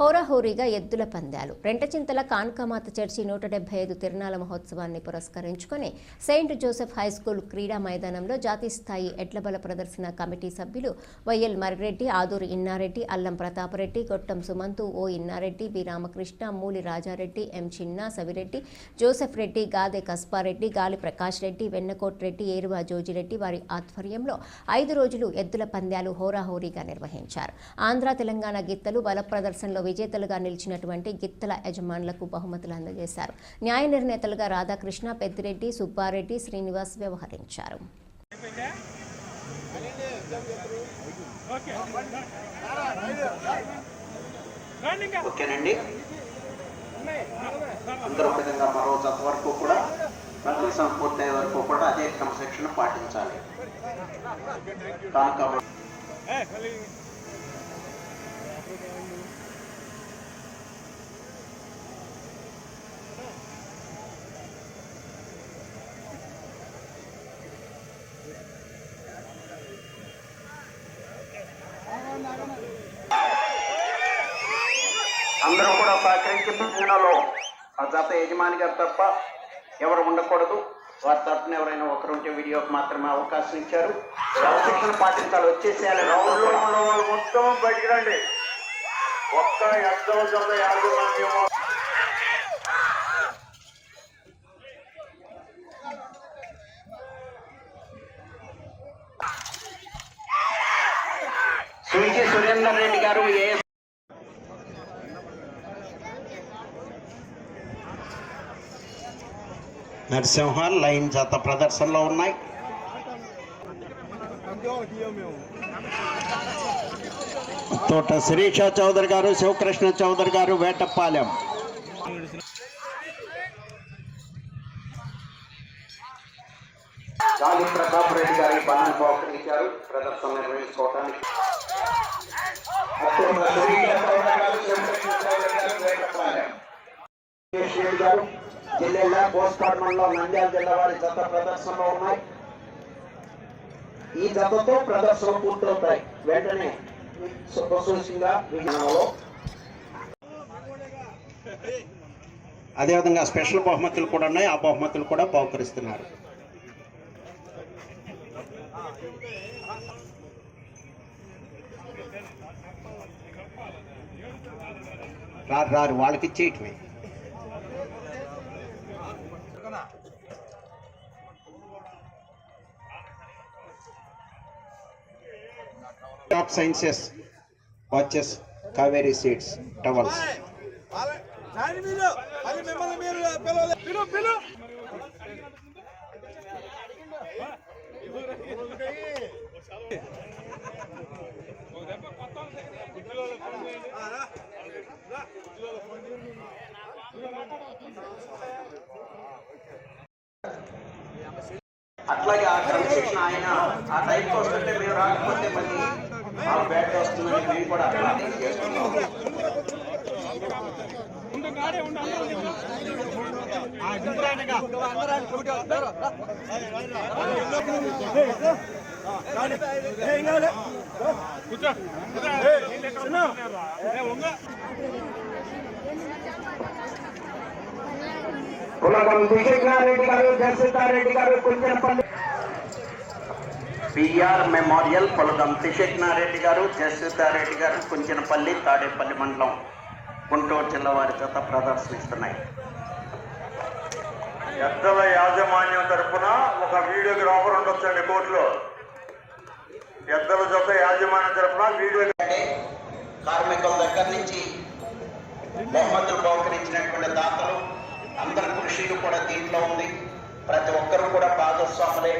హోరాహోరీగా ఎద్దుల పందాలు. రెంటచింతల కాన్కామాత చర్చి నూట డెబ్బై ఐదు తిరునాల మహోత్సవాన్ని పురస్కరించుకొని సెయింట్ జోసెఫ్ హై స్కూల్ క్రీడా మైదానంలో జాతీయ స్థాయి ఎడ్లబల ప్రదర్శన కమిటీ సభ్యులు YL Marireddy Aduri Innareddy Allam Prathapareddy Gottam Sumanthu O Innareddy B Ramakrishna Mooli Rajareddy M Chinna Savireddy Joseph Reddy గాదె కస్పారెడ్డి గాలి ప్రకాష్ రెడ్డి వెన్నకోట్ రెడ్డి ఏరువా జోజిరెడ్డి వారి ఆధ్వర్యంలో ఐదు రోజులు ఎద్దుల పందాలు హోరాహోరీగా నిర్వహించారు. ఆంధ్ర తెలంగాణ గిత్తలు బల ప్రదర్శనలో విజేతలుగా నిలిచినటువంటి గిత్తల యజమానులకు బహుమతులు అందజేశారు. న్యాయ నిర్ణేతలుగా రాధాకృష్ణ పెద్దిరెడ్డి సుబ్బారెడ్డి శ్రీనివాస్ వ్యవహరించారు. ఓకేనండి. అందరూ విధంగా మరో జత వరకు కూడా ప్రదర్శన పూర్తయ్యే వరకు కూడా అదే క్రమశిక్షణ పాటించాలి. కనుక అందరూ కూడా సహకరించి ఆ జత యజమాని గారు తప్ప ఎవరు ఉండకూడదు. వారి తరఫున ఎవరైనా ఒకరు ఉంటే వీడియోకి మాత్రమే అవకాశం ఇచ్చారు. క్రమశిక్షణ పాటించాలి. వచ్చేసేయాలి. ఉన్న వాళ్ళు మొత్తం బయటికి రండి. ఒక్క ఎంతో చోట యాజమాన్యం. సువిజి సురేందర్ రెడ్డి గారు ఏ నరసింహ లైన్ జత ప్రదర్శనలో ఉన్నాయి. తోట శిరీష చౌదరి గారు శివకృష్ణ చౌదరి గారు వేటపాలెం. గాలి ప్రతాప్ రెడ్డి గారి పనులు బహుకరించారు ప్రదర్శన నిర్వహించుకోవడానికి సురేష్ గారు జిల్లా పోస్టార్ మండలం నంద్యాల జిల్లా వారి జత ప్రదర్శనలో ఉన్నాయి. ఈ జతతో ప్రదర్శన పూర్తవుతాయి. వెంటనే సుఖసూచిగా విజయంలో అదేవిధంగా స్పెషల్ బహుమతులు కూడా ఉన్నాయి. ఆ బహుమతులు కూడా బహుకరిస్తున్నారు. రారు రారు వాళ్ళకి ఇచ్చేయటమే. Of sciences watches Kaveri seeds towels అట్లాగే ఆ క్రమశిక్షణ ఆయన ఆ టైంకి వస్తుంటే మేము రాకపోతే మళ్ళీ ఆ బ్యాట్ వస్తుందని మేము కూడా అట్లా చేస్తున్నాం కులగం దిశజ్ఞారెడ్డి గారు జగసిద్ధారెడ్డి గారు కుంజనపల్లి బిఆర్ మెమోరియల్ పొలగం త్రిశక్నారెడ్డి గారు జయసిద్ధారెడ్డి గారు కుంచనపల్లి తాడేపల్లి మండలం గుంటూరు జిల్లా వారి చేత ప్రదర్శనిస్తున్నాయి ఎద్దల యాజమాన్యం తరపున ఒక వీడియోగ్రాఫర్ ఉండొచ్చండి కోర్టులో. ఎద్దల జత యాజమాన్యం తరపున వీడియో కార్మికుల దగ్గర నుంచి బహుమతులు బహుకరించినటువంటి దాతలు అందరి కృషిలు కూడా దీంట్లో ఉంది. ప్రతి ఒక్కరు కూడా భాగస్వాములే.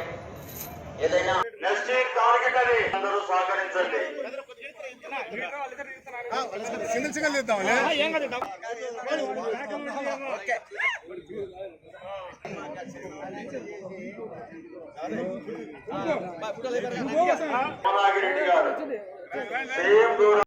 ఏదైనా నెక్స్ట్ వీక్ టార్గెట్ అది అందరూ సహకరించండి. రెడ్డి గారు సేమ్ దూరం